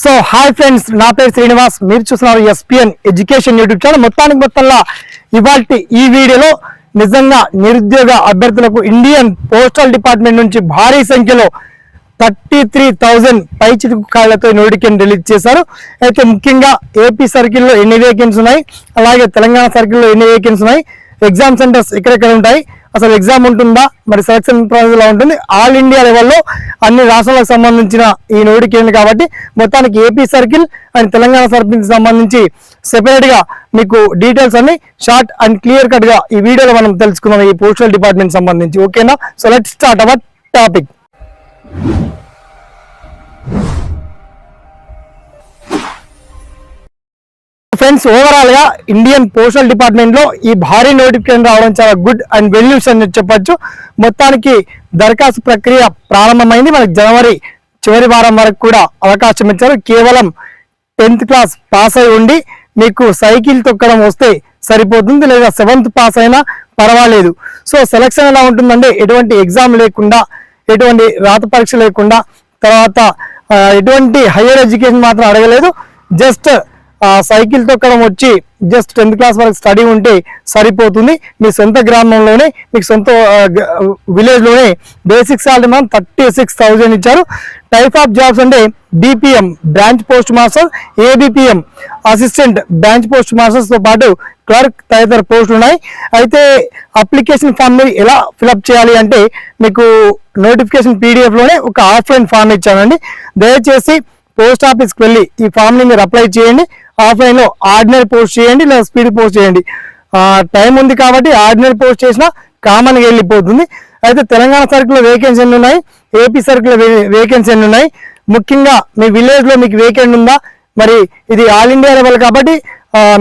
So hi friends నా పేరు శ్రీనివాస్. మీరు చూస్తున్నారు ఎస్పిఎన్ ఎడ్యుకేషన్ యూట్యూబ్ ఛానల్. మొత్తానికి మొత్తంలో ఇవాళ ఈ వీడియోలో నిజంగా నిరుద్యోగ అభ్యర్థులకు ఇండియన్ పోస్టల్ డిపార్ట్మెంట్ నుంచి భారీ సంఖ్యలో థర్టీ త్రీ థౌజండ్ పై చిరుకు నోటికెన్ నోటిఫికేషన్ రిలీజ్ చేశారు. అయితే ముఖ్యంగా ఏపీ సర్కిల్లో ఎన్ని వేకెన్స్ ఉన్నాయి? అలాగే తెలంగాణ సర్కిల్లో ఎన్ని వేకెన్స్ ఉన్నాయి? ఎగ్జామ్ సెంటర్స్ ఎక్కడెక్కడ ఉంటాయి? అసలు ఎగ్జామ్ ఉంటుందా? మరి సెలక్షన్ ప్రాసెస్ ఎలా ఉంటుంది? ఆల్ ఇండియా లెవెల్లో అన్ని రాష్ట్రాలకు సంబంధించిన ఈ నోటిఫికేషన్ కాబట్టి మొత్తానికి AP circle and Telangana circle సంబంధించి సెపరేట్గా మీకు డీటెయిల్స్ అన్ని షార్ట్ అండ్ క్లియర్ కట్గా ఈ వీడియోలో మనం తెలుసుకుందాం ఈ పోస్టల్ డిపార్ట్మెంట్ సంబంధించి. ఓకేనా so let start our topic friends ఓవరాల్గా ఇండియన్ పోస్టల్ డిపార్ట్మెంట్లో ఈ భారీ నోటిఫికేషన్ రావడం చాలా గుడ్ అండ్ వెల్ న్యూస్ అని చెప్పొచ్చు. మొత్తానికి దరఖాస్తు ప్రక్రియ ప్రారంభమైంది. మనకి జనవరి చివరి వారం వరకు కూడా అవకాశం ఇచ్చారు. కేవలం టెన్త్ క్లాస్ పాస్ అయి ఉండి మీకు సైకిల్ తొక్కడం వస్తే సరిపోతుంది లేదా సెవెంత్ పాస్ అయినా పర్వాలేదు. సో సెలక్షన్ ఎలా ఉంటుందంటే ఎటువంటి ఎగ్జామ్ లేకుండా ఎటువంటి రాత పరీక్ష లేకుండా తర్వాత ఎటువంటి హయ్యర్ ఎడ్యుకేషన్ మాత్రం అడగలేదు. జస్ట్ సైకిల్ తొక్కడం వచ్చి జస్ట్ టెన్త్ క్లాస్ వరకు స్టడీ ఉంటే సరిపోతుంది. మీ సొంత గ్రామంలోనే మీకు సొంత విలేజ్లోనే బేసిక్ సాలరీ మనం థర్టీ సిక్స్ థౌజండ్ ఇచ్చారు. టైప్ ఆఫ్ జాబ్స్ అంటే DPM branch post master ABPM assistant branch post మాస్టర్స్తో పాటు క్లర్క్ తదితర పోస్టులు ఉన్నాయి. అయితే అప్లికేషన్ ఫామ్ని ఎలా ఫిలప్ చేయాలి అంటే మీకు నోటిఫికేషన్ పీడిఎఫ్లోనే ఒక ఆఫ్లైన్ ఫామ్ ఇచ్చానండి. దయచేసి పోస్ట్ ఆఫీస్కి వెళ్ళి ఈ ఫామ్ని మీరు అప్లై చేయండి. ఆఫ్లైన్లో ఆర్డినరీ పోస్ట్ చేయండి లేదా స్పీడ్ పోస్ట్ చేయండి. టైం ఉంది కాబట్టి ఆర్డినరీ పోస్ట్ చేసినా కామన్గా వెళ్ళిపోతుంది. అయితే తెలంగాణ సర్కిల్లో వేకెన్సీ ఎన్ని ఉన్నాయి? ఏపీ సర్కిల్లో వేకెన్సీ ఎన్ని ఉన్నాయి? ముఖ్యంగా మీ విలేజ్లో మీకు వేకెంట్ ఉందా? మరి ఇది ఆల్ ఇండియా లెవెల్ కాబట్టి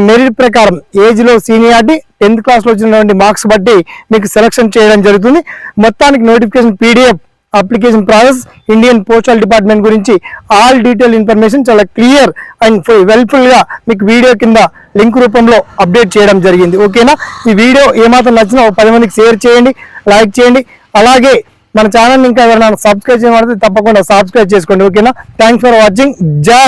మెరిట్ ప్రకారం ఏజ్లో సీనియారిటీ టెన్త్ క్లాస్లో వచ్చినటువంటి మార్క్స్ బట్టి మీకు సెలక్షన్ చేయడం జరుగుతుంది. మొత్తానికి notification PDF application process Indian postal department గురించి ఆల్ డీటెయిల్ ఇన్ఫర్మేషన్ చాలా క్లియర్ అండ్ వెల్ఫుల్గా మీకు వీడియో కింద లింక్ రూపంలో అప్డేట్ చేయడం జరిగింది. ఓకేనా ఈ వీడియో ఏమాత్రం నచ్చినా ఒక పది మందికి షేర్ చేయండి లైక్ చేయండి. అలాగే మన ఛానల్ ఇంకా ఎవరైనా సబ్స్క్రైబ్ చేయబడితే తప్పకుండా సబ్స్క్రైబ్ చేసుకోండి. ఓకేనా థ్యాంక్స్ ఫర్ వాచింగ్ జై